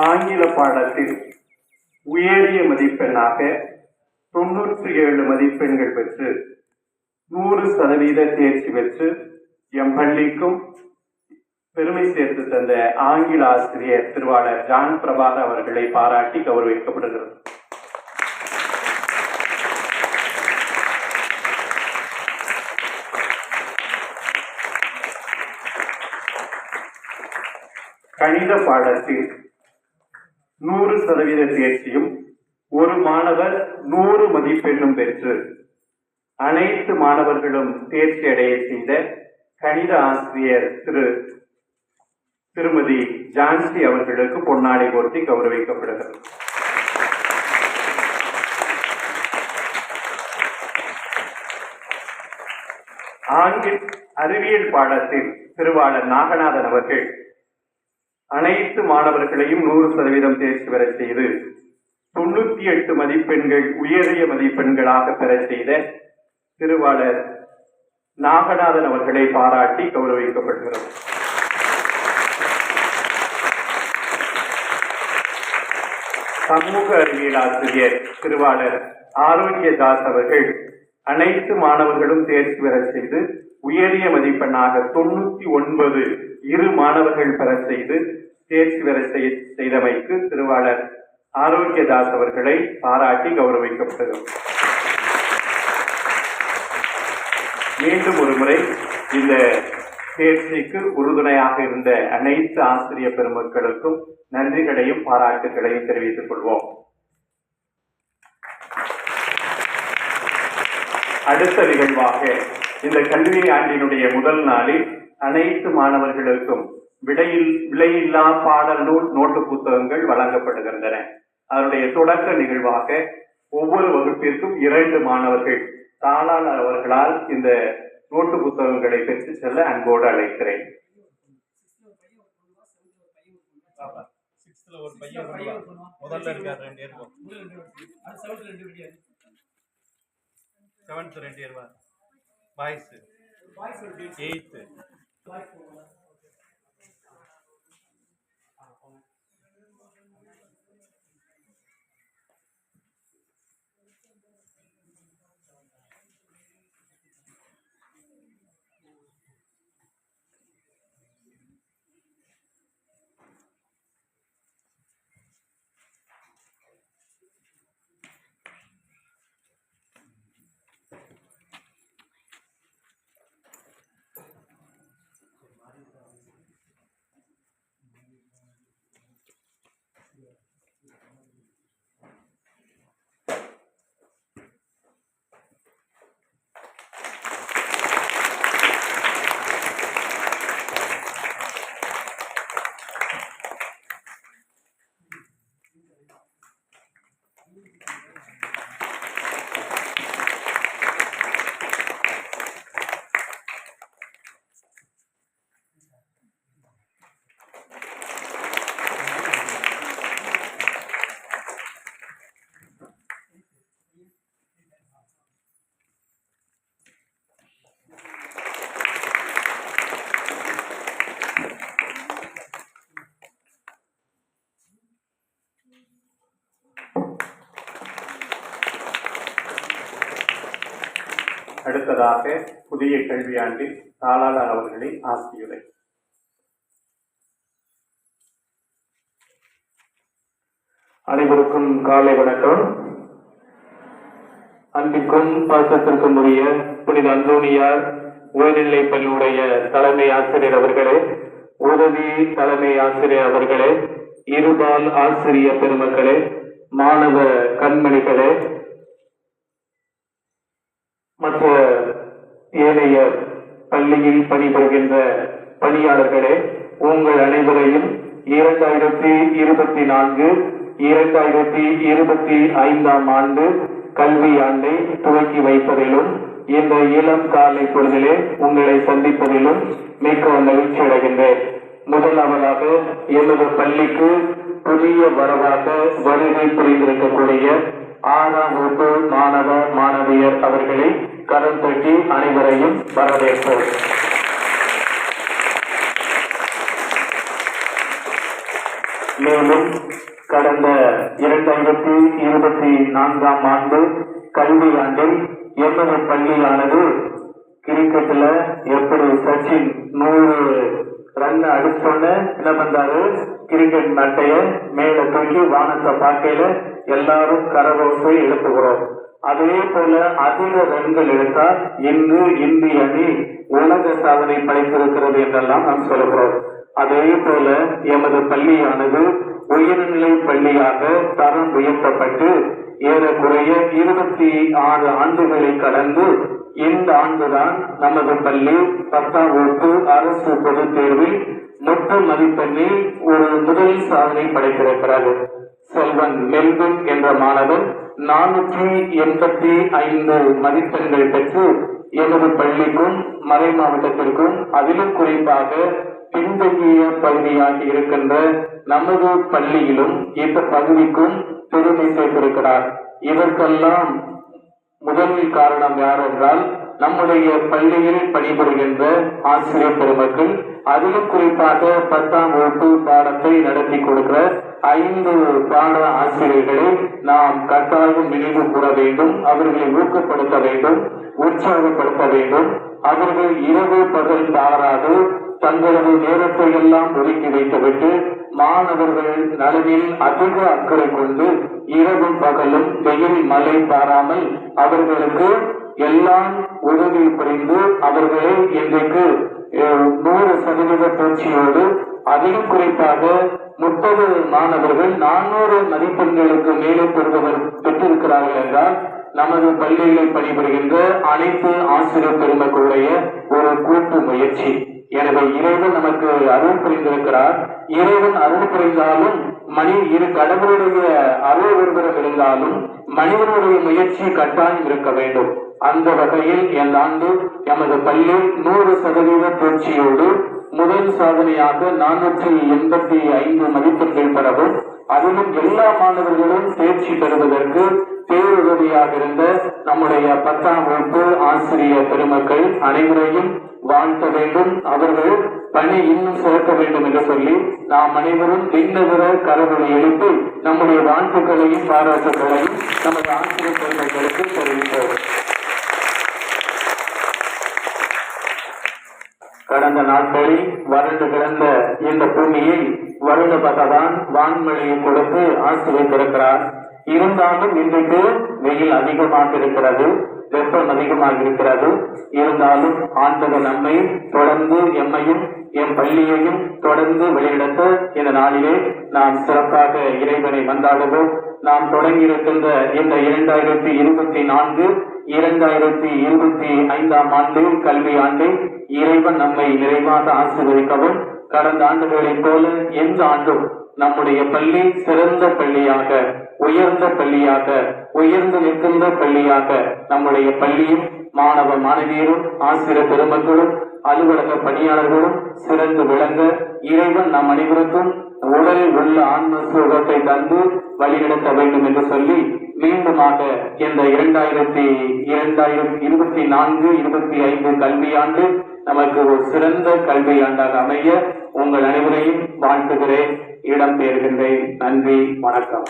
ஆங்கில பாடத்தில் உயரிய மதிப்பெண்ணாக தொன்னூற்றி ஏழு மதிப்பெண்கள் பெற்று நூறு சதவீத தேர்ச்சி பெற்று எம் பள்ளிக்கும் பெருமை சேர்த்து தந்த ஆங்கில ஆசிரியர் திருவாளர் ஜான் பிரபாத் அவர்களை பாராட்டி கௌரவிக்கப்படுகிறது. கணித பாடத்தில் நூறு சதவீத தேர்ச்சியும் ஒரு மாணவர் நூறு மதிப்பெண்ணும் பெற்று அனைத்து மாணவர்களும் தேர்ச்சி அடைய செய்த கணித ஆசிரியர் திரு திருமதி ஜான்சி அவர்களுக்கு பொன்னாடை போர்த்தி கௌரவிக்கப்படுகிறது. ஆங்கில் அறிவியல் பாடத்தில் திருவாளர் நாகநாதன் அவர்கள் அனைத்து மாணவர்களையும் நூறு சதவீதம் தேர்ச்சி பெற செய்து தொண்ணூத்தி எட்டு மதிப்பெண்கள் உயரிய மதிப்பெண்களாக பெற செய்த திருவாளர் நாகநாதன் அவர்களை பாராட்டி கௌரவிக்கப்படுகிறோம். சமூக அறிவியல் ஆசிரியர் திருவாளர் ஆரோக்கியதாஸ் அவர்கள் அனைத்து மாணவர்களும் தேர்ச்சி பெற செய்து உயரிய மதிப்பெண்ணாக தொண்ணூத்தி ஒன்பது இரு மாணவர்கள் பெற செய்து தேர்ச்சி பெற செய்- செய்தமைக்கு திருவாளர் ஆரோக்கியதாஸ் அவர்களை பாராட்டி கௌரவிக்கப்பட்டது. மீண்டும் ஒரு முறை இந்த தேர்ச்சிக்கு உறுதுணையாக இருந்த அனைத்து ஆசிரியர் பெருமக்களுக்கும் நன்றிகளையும் பாராட்டுகளையும் தெரிவித்துக் கொள்வோம். அடுத்த நிகழ்வாக இந்த கல்வி ஆண்டினுடைய முதல் நாளில் அனைத்து மாணவர்களுக்கும் விடையில் விலையில்லா பாடல் நூல் நோட்டு புத்தகங்கள் வழங்கப்படுகின்றன. அதனுடைய தொடக்க நிகழ்வாக ஒவ்வொரு வகுப்பிற்கும் இரண்டு மாணவர்கள் தாளாளர் அவர்களால் இந்த நோட்டு புத்தகங்களை பெற்று செல்ல அன்போடு அழைக்கிறேன். செவன்த் ரெண்டு பாய்ஸ் எயித்து lifelong அடுத்ததாக புதிய கல்வியாண்டில் தாளாளர் அவர்களின் ஆசியுரை. அனைவருக்கும் காலை வணக்கம். அன்பிற்கும் பாசத்திற்கும் உரிய புனித அந்தோனியார் உயர்நிலை பள்ளியுடைய தலைமை ஆசிரியர் அவர்களே உதவி தலைமை ஆசிரியர் அவர்களே இருபால் ஆசிரியர் பெருமக்களே மாணவ கண்மணிகளே மற்ற ஏனைய பள்ளியில் பணிபுரிகின்ற பணியாளர்களே உங்கள் அனைவரையும் இரண்டாயிரத்தி இருபத்தி நான்கு இரண்டாயிரத்தி இருபத்தி ஐந்தாம் ஆண்டு கல்வி ஆண்டை துவக்கி வைப்பதிலும் இந்த இளம் காலை பொழுதிலே உங்களை சந்திப்பதிலும் மிக்க மகிழ்ச்சி அடைகின்றேன். முதலாவதாக எனது பள்ளிக்கு புதிய வரவாக வருகை புரிந்திருக்கக்கூடிய ஆறாம் வகுப்பு மாணவ மாணவியர் அவர்களை கரம் தட்டி அனைவரையும் வரவேற்போம். மேலும் கடந்த இரண்டாயிரத்தி இருபத்தி நான்காம் ஆண்டு கல்வி ஆண்டில் எமது பள்ளியானது கிரிக்கெட்டில் எப்படி சச்சின் நூறு ரன் அடிச்சோன்னு என்ன பண்றாரு? கிரிக்கெட் மட்டைய மேல தூக்கி வானத்தை பார்க்கையில எல்லாரும் கரகோசை எழுப்புகிறோம். அதே போல அதிக ரன்கள் எடுத்தால் இன்று இந்திய அணி உலக சாதனை படைத்திருக்கிறது என்றெல்லாம் நாம் சொல்கிறோம். அதே போல எமது பள்ளியானது உயர்நிலை பள்ளியாக தரம் உயர்த்தப்பட்டு ஏறக்குறைய இருபத்தி ஆறு ஆண்டுகளை கடந்து இந்த ஆண்டுதான் நமது பள்ளி பத்தாம் வகுப்பு அரசு பொதுத் தேர்வில் மொத்த மதிப்பெண்ணில் ஒரு முதல் சாதனை படைத்திருக்கிறது. செல்வன் மெல்வின் என்ற மாணவன் நானூற்றி எண்பத்தி ஐந்து மதிப்பெண்கள் பெற்று எனது பள்ளிக்கும் மறை மாவட்டத்திற்கும் அதிலும் குறிப்பாக பின்தங்கிய பகுதியாக இருக்கின்ற நமது பள்ளியிலும் இந்த பகுதிக்கும் பெருமை சேர்த்திருக்கிறார். இதற்கெல்லாம் முதல் காரணம் யார் என்றால் நம்முடைய பள்ளியில் பணிபுரிகின்ற ஆசிரியர் பெருமக்கள் அதிலும் குறிப்பாக பத்தாம் வகுப்பு பாடத்தை நடத்தி கொடுக்கிற ஐந்து பாட ஆசிரியர்களை நாம் கட்டாயம் நினைவு கூற வேண்டும் அவர்களை ஊக்கப்படுத்த வேண்டும் உற்சாகப்படுத்த வேண்டும். அவர்கள் இரவு பகல் தாராது தங்களது நேரத்தை எல்லாம் ஒதுக்கி வைத்துவிட்டு மாணவர்கள் நலனில் அதிக அக்கறை கொண்டு இரவும் பகலும் வெயில் மழை பாராமல் அவர்களுக்கு எல்லாம் உதவி புரிந்து அவர்களை இன்றைக்கு நூறு சதவீத பயிற்சியோடு அதிலும் குறிப்பாக முப்பது மாணவர்கள் நானூறு மதிப்பெண்களுக்கு மேலே பெறுபவர் பெற்றிருக்கிறார்கள் என்றால் நமது பள்ளிகளில் பணிபுரிகின்ற அனைத்து ஆசிரியர் பெருமக்களுடைய ஒரு கூட்டு முயற்சி. எனவே இறைவன் நமக்கு அருள் புரிந்திருக்கிறார். இறைவன் அருள் புரிந்தாலும் மணி இரு கடவுளுடைய அருள் ஒருவரம் இருந்தாலும் மனிதனுடைய முயற்சி கட்டாயம் இருக்க வேண்டும். அந்த வகையில் இந்த ஆண்டு எமது பள்ளி நூறு சதவீத தேர்ச்சியோடு முதல் சாதனையாக நானூற்றி எண்பத்தி ஐந்து மதிப்பெண்கள் பெறவும் அதிலும் எல்லா மாணவர்களும் தேர்ச்சி பெறுவதற்கு பேருதவியாக இருந்த நம்முடைய பத்தாம் வகுப்பு ஆசிரியர் பெருமக்கள் அனைவரையும் வாழ்த்த வேண்டும். அவர்கள் பணி இன்னும் சிறக்க வேண்டும் என்று சொல்லி நாம் அனைவரும் விண்ணவிர கரவனை எழுப்பி நம்முடைய வாழ்த்துக்களையும் பாராட்டுகளையும் நமது ஆசிரியர் பெருமக்களுக்கு தெரிவித்தோம் கடந்த நாட்களில் வறண்டு கிடந்த இந்த பூமியை வருட பகவான் வான்மழையை கொடுத்து ஆசிரியத்திருக்கிறார். இருந்தாலும் இன்றைக்கு வெயில் அதிகமாக இருக்கிறது வெப்பம் அதிகமாக இருக்கிறது. இருந்தாலும் ஆண்டவர் நம்மை தொடர்ந்து எம்மையும் என் பள்ளியையும் தொடர்ந்து வெளியிடத்த இந்த நாளிலே நாம் சிறப்பாக இறைவனை வந்தாடுவோம் நாம் தொடங்கியிருக்கின்ற இந்த இரண்டாயிரத்தி இருபத்தி நான்கு இரண்டாயிரத்தி இருபத்தி ஐந்தாம் ஆண்டு கல்வி ஆண்டை இறைவன் நம்மை நிறைவாக ஆசீர்வதிக்கவும் கடந்த ஆண்டுகளைப் போல எந்த ஆண்டும் நம்முடைய பள்ளி சிறந்த பள்ளியாக உயர்ந்த பள்ளியாக உயர்ந்து நிற்கின்ற பள்ளியாக நம்முடைய பள்ளியும் மாணவ மாணவியரும் ஆசிரியர் பெருமக்களும் அலுவலக பணியாளர்களும் சிறந்து விளங்க இறைவன் நம் அனைவருக்கும் உடலில் உள்ள ஆன்ம சுகத்தை தந்து வழிநடத்த வேண்டும் என்று சொல்லி மீண்டுமாக இந்த இரண்டாயிரத்தி இரண்டாயிரத்தி இருபத்தி நான்கு இருபத்தி ஐந்து கல்வியாண்டு நமக்கு ஒரு சிறந்த கல்வியாண்டாக அமைய உங்கள் அனைவரையும் வாழ்த்துகிறேன். இடம்பெயர்கின்றேன் நன்றி. வணக்கம்.